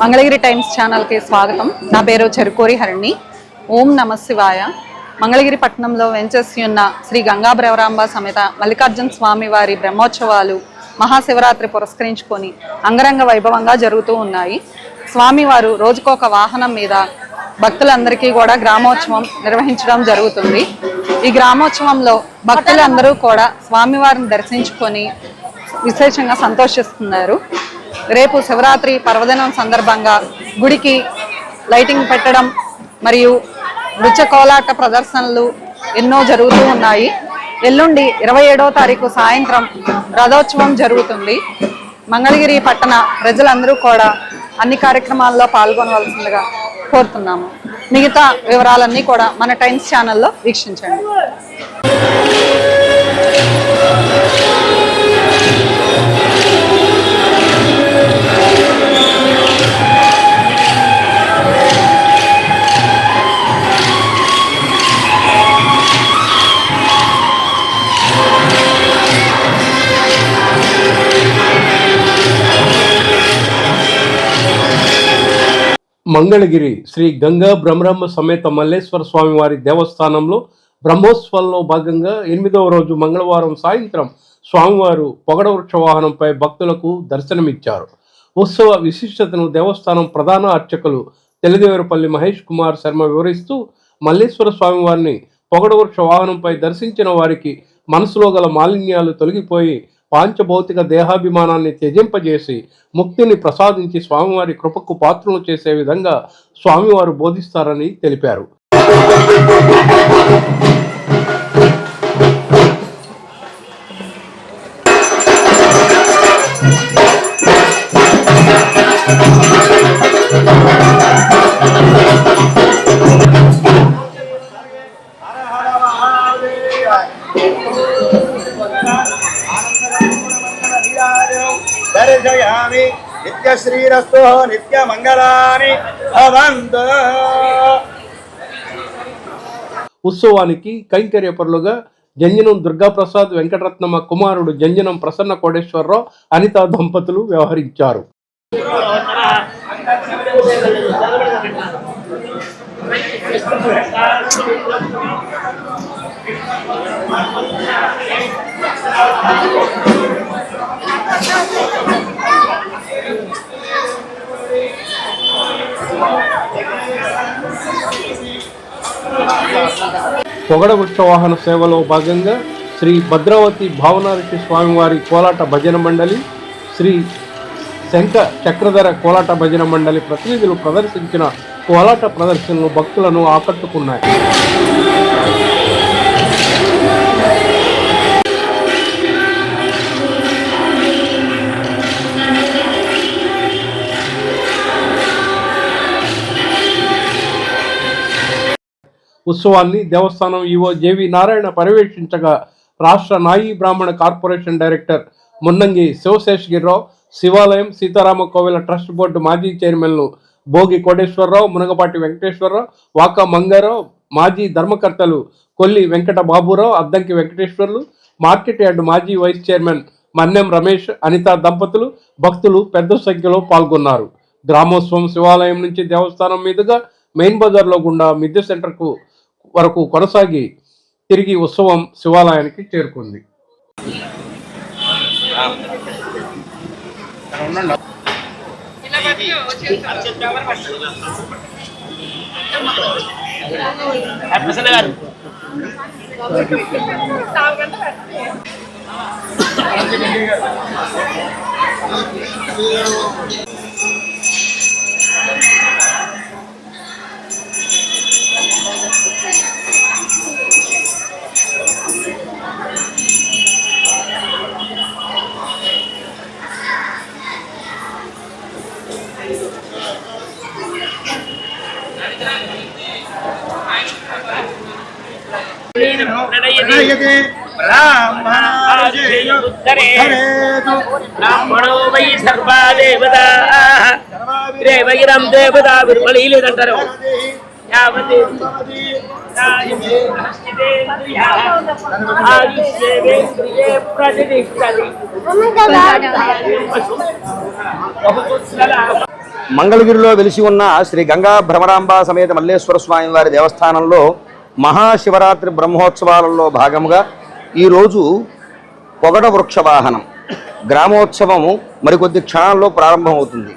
Mangalagiri times ఛానల్కి స్వాగతం. నా పేరు చెరుకూరి హరిణి. ఓం నమ శివాయ. మంగళగిరి పట్టణంలో వెంచేసి ఉన్న శ్రీ గంగా బ్రవరాంబ సమేత మల్లికార్జున స్వామి వారి బ్రహ్మోత్సవాలు మహాశివరాత్రి పురస్కరించుకొని అంగరంగ వైభవంగా జరుగుతూ ఉన్నాయి. స్వామివారు రోజుకొక వాహనం మీద భక్తులందరికీ కూడా గ్రామోత్సవం నిర్వహించడం జరుగుతుంది. ఈ గ్రామోత్సవంలో భక్తులందరూ కూడా స్వామివారిని దర్శించుకొని విశేషంగా సంతోషిస్తున్నారు. రేపు శివరాత్రి పర్వదినం సందర్భంగా గుడికి లైటింగ్ పెట్టడం మరియు నృత్య కోలాట ప్రదర్శనలు ఎన్నో జరుగుతూ ఉన్నాయి. ఎల్లుండి ఇరవై ఏడో తారీఖు సాయంత్రం రథోత్సవం జరుగుతుంది. మంగళగిరి పట్టణ ప్రజలందరూ కూడా అన్ని కార్యక్రమాల్లో పాల్గొనవలసిందిగా కోరుతున్నాము. మిగతా వివరాలన్నీ కూడా మన టైమ్స్ ఛానల్లో వీక్షించండి. మంగళగిరి శ్రీ గంగా బ్రహ్మరమ్మ సమేత మల్లేశ్వర స్వామి వారి దేవస్థానంలో బ్రహ్మోత్సవంలో భాగంగా ఎనిమిదవ రోజు మంగళవారం సాయంత్రం స్వామివారు పొగడ వృక్ష వాహనంపై భక్తులకు దర్శనమిచ్చారు. ఉత్సవ విశిష్టతను దేవస్థానం ప్రధాన అర్చకులు తెలిదేవరపల్లి మహేష్ కుమార్ శర్మ వివరిస్తూ మల్లేశ్వర స్వామివారిని పొగడ వృక్ష వాహనంపై దర్శించిన వారికి మనసులో గల మాలిన్యాలు తొలగిపోయి పాంచభౌతిక దేహాభిమానాన్ని త్యజింపజేసి ముక్తిని ప్రసాదించి స్వామివారి కృపకు పాత్రలు చేసే విధంగా స్వామివారు బోధిస్తారని తెలిపారు. నిత్యశ్రీరస్తు నిత్యమంగళాని భవంతు ఉత్సవానికి కైంకర్యపరులుగా జంజనం దుర్గాప్రసాద్ వెంకటరత్నమ్మ కుమారుడు జంజనం ప్రసన్న కోటేశ్వరరావు అనిత దంపతులు వ్యవహరించారు పొగడ వృక్ష వాహన సేవలో భాగంగా శ్రీ భద్రావతి భావనారెడ్డి స్వామివారి కోలాట భజన మండలి శ్రీ శంఖ చక్రధర కోలాట భజన మండలి ప్రతినిధులు ప్రదర్శించిన కోలాట ప్రదర్శనలు భక్తులను ఆకట్టుకున్నాయి. ఉత్సవాన్ని దేవస్థానం ఈవో జేవి నారాయణ పర్యవేక్షించగా రాష్ట్ర నాయి బ్రాహ్మణ కార్పొరేషన్ డైరెక్టర్ మున్నంగి శివశేషగిరిరావు శివాలయం సీతారామ కోవిల ట్రస్ట్ బోర్డు మాజీ చైర్మన్లు భోగి కోటేశ్వరరావు మునగపాటి వెంకటేశ్వరరావు వాకా మంగారావు మాజీ ధర్మకర్తలు కొల్లి వెంకట బాబురావు అద్దంకి వెంకటేశ్వర్లు మార్కెట్ యార్డ్ మాజీ వైస్ చైర్మన్ మన్నెం రమేష్ అనిత దంపతులు భక్తులు పెద్ద సంఖ్యలో పాల్గొన్నారు. గ్రామోత్సవం శివాలయం నుంచి దేవస్థానం మీదుగా మెయిన్ బజార్లో గుండా మిద్దె సెంటర్కు వరకు కొనసాగి తిరిగి ఉత్సవం శివాలయానికి చేరుకుంది. గారు ప్రణయతే బ్రాహ్మణో వై సర్వా దేవతా దేవగిరం దేవతా యావతే మంగళగిరిలో వెలిసి ఉన్న శ్రీ గంగా భ్రమరాంబ సమేత మల్లేశ్వర స్వామి వారి దేవస్థానంలో మహాశివరాత్రి బ్రహ్మోత్సవాలలో భాగముగా ఈరోజు పొగడ వృక్ష వాహనం గ్రామోత్సవము మరికొద్ది క్షణాల్లో ప్రారంభమవుతుంది.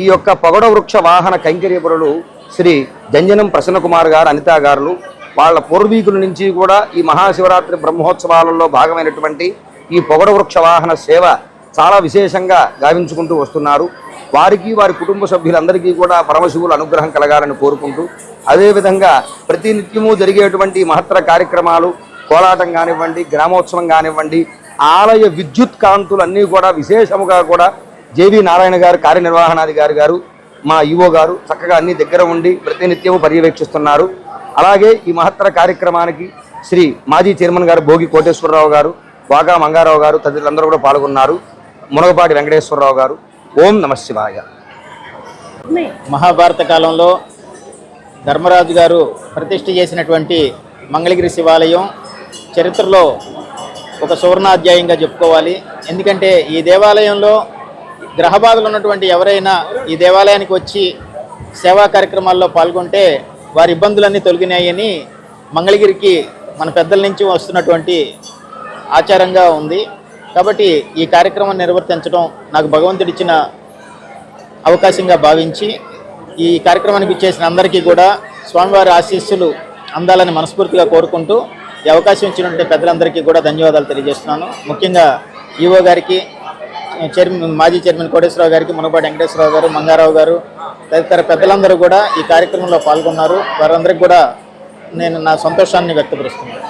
ఈ యొక్క పొగడ వృక్ష వాహన కైంకర్యపురులు శ్రీ జంజనం ప్రసన్నకుమార్ గారు అనితా గారు వాళ్ళ పూర్వీకుల నుంచి కూడా ఈ మహాశివరాత్రి బ్రహ్మోత్సవాలలో భాగమైనటువంటి ఈ పొగడ వృక్ష వాహన సేవ చాలా విశేషంగా గావించుకుంటూ వస్తున్నారు. వారికి వారి కుటుంబ సభ్యులందరికీ కూడా పరమశివుల అనుగ్రహం కలగాలని కోరుకుంటూ అదేవిధంగా ప్రతి నిత్యము జరిగేటువంటి మహత్తర కార్యక్రమాలు కోలాటం కానివ్వండి గ్రామోత్సవం కానివ్వండి ఆలయ విద్యుత్ కాంతులు అన్నీ కూడా విశేషముగా కూడా జేవి నారాయణ గారు కార్యనిర్వహణాధికారి గారు మా ఈవో గారు చక్కగా అన్ని దగ్గర ఉండి ప్రతినిత్యము పర్యవేక్షిస్తున్నారు. అలాగే ఈ మహత్తర కార్యక్రమానికి శ్రీ మాజీ చైర్మన్ గారు భోగి కోటేశ్వరరావు గారు వాగా మంగారావు గారు తదితరులందరూ కూడా పాల్గొన్నారు. మునగపాటి వెంకటేశ్వరరావు గారు ఓం నమ శివాయ. మహాభారత కాలంలో ధర్మరాజు గారు ప్రతిష్ఠ చేసినటువంటి మంగళగిరి శివాలయం చరిత్రలో ఒక సువర్ణాధ్యాయంగా చెప్పుకోవాలి. ఎందుకంటే ఈ దేవాలయంలో గ్రహబాధలు ఉన్నటువంటి ఎవరైనా ఈ దేవాలయానికి వచ్చి సేవా కార్యక్రమాల్లో పాల్గొంటే వారి ఇబ్బందులన్నీ తొలగినాయని మంగళగిరికి మన పెద్దల నుంచి వస్తున్నటువంటి ఆచారంగా ఉంది. కాబట్టి ఈ కార్యక్రమం నిర్వర్తించడం నాకు భగవంతుడిచ్చిన అవకాశంగా భావించి ఈ కార్యక్రమానికి ఇచ్చేసిన అందరికీ కూడా స్వామివారి ఆశీస్సులు అందాలని మనస్ఫూర్తిగా కోరుకుంటూ ఈ అవకాశం ఇచ్చినటువంటి పెద్దలందరికీ కూడా ధన్యవాదాలు తెలియజేస్తున్నాను. ముఖ్యంగా ఈవో గారికి చైర్మన్ మాజీ చైర్మన్ కోటేశ్వరరావు గారికి మునపాటి వెంకటేశ్వరరావు గారు మంగారావు గారు తదితర పెద్దలందరూ కూడా ఈ కార్యక్రమంలో పాల్గొన్నారు. వారందరికీ కూడా నేను నా సంతోషాన్ని వ్యక్తపరుస్తున్నాను.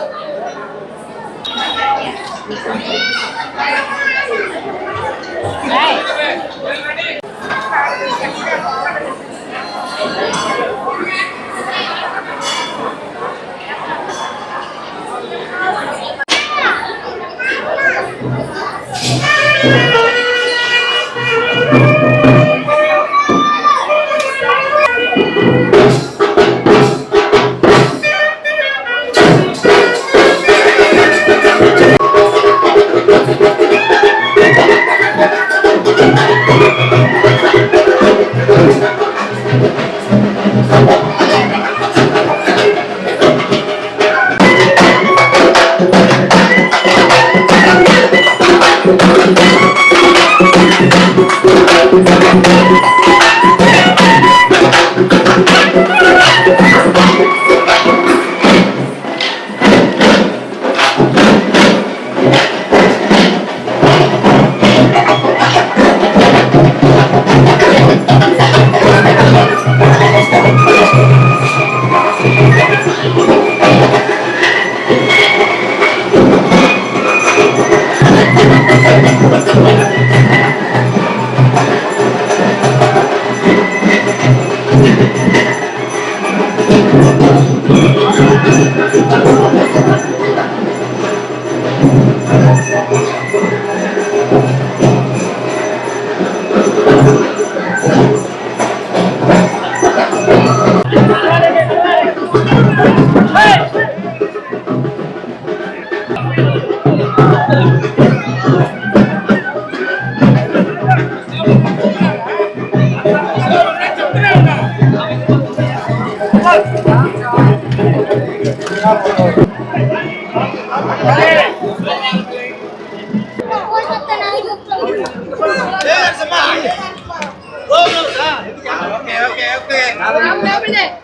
I'm loving it.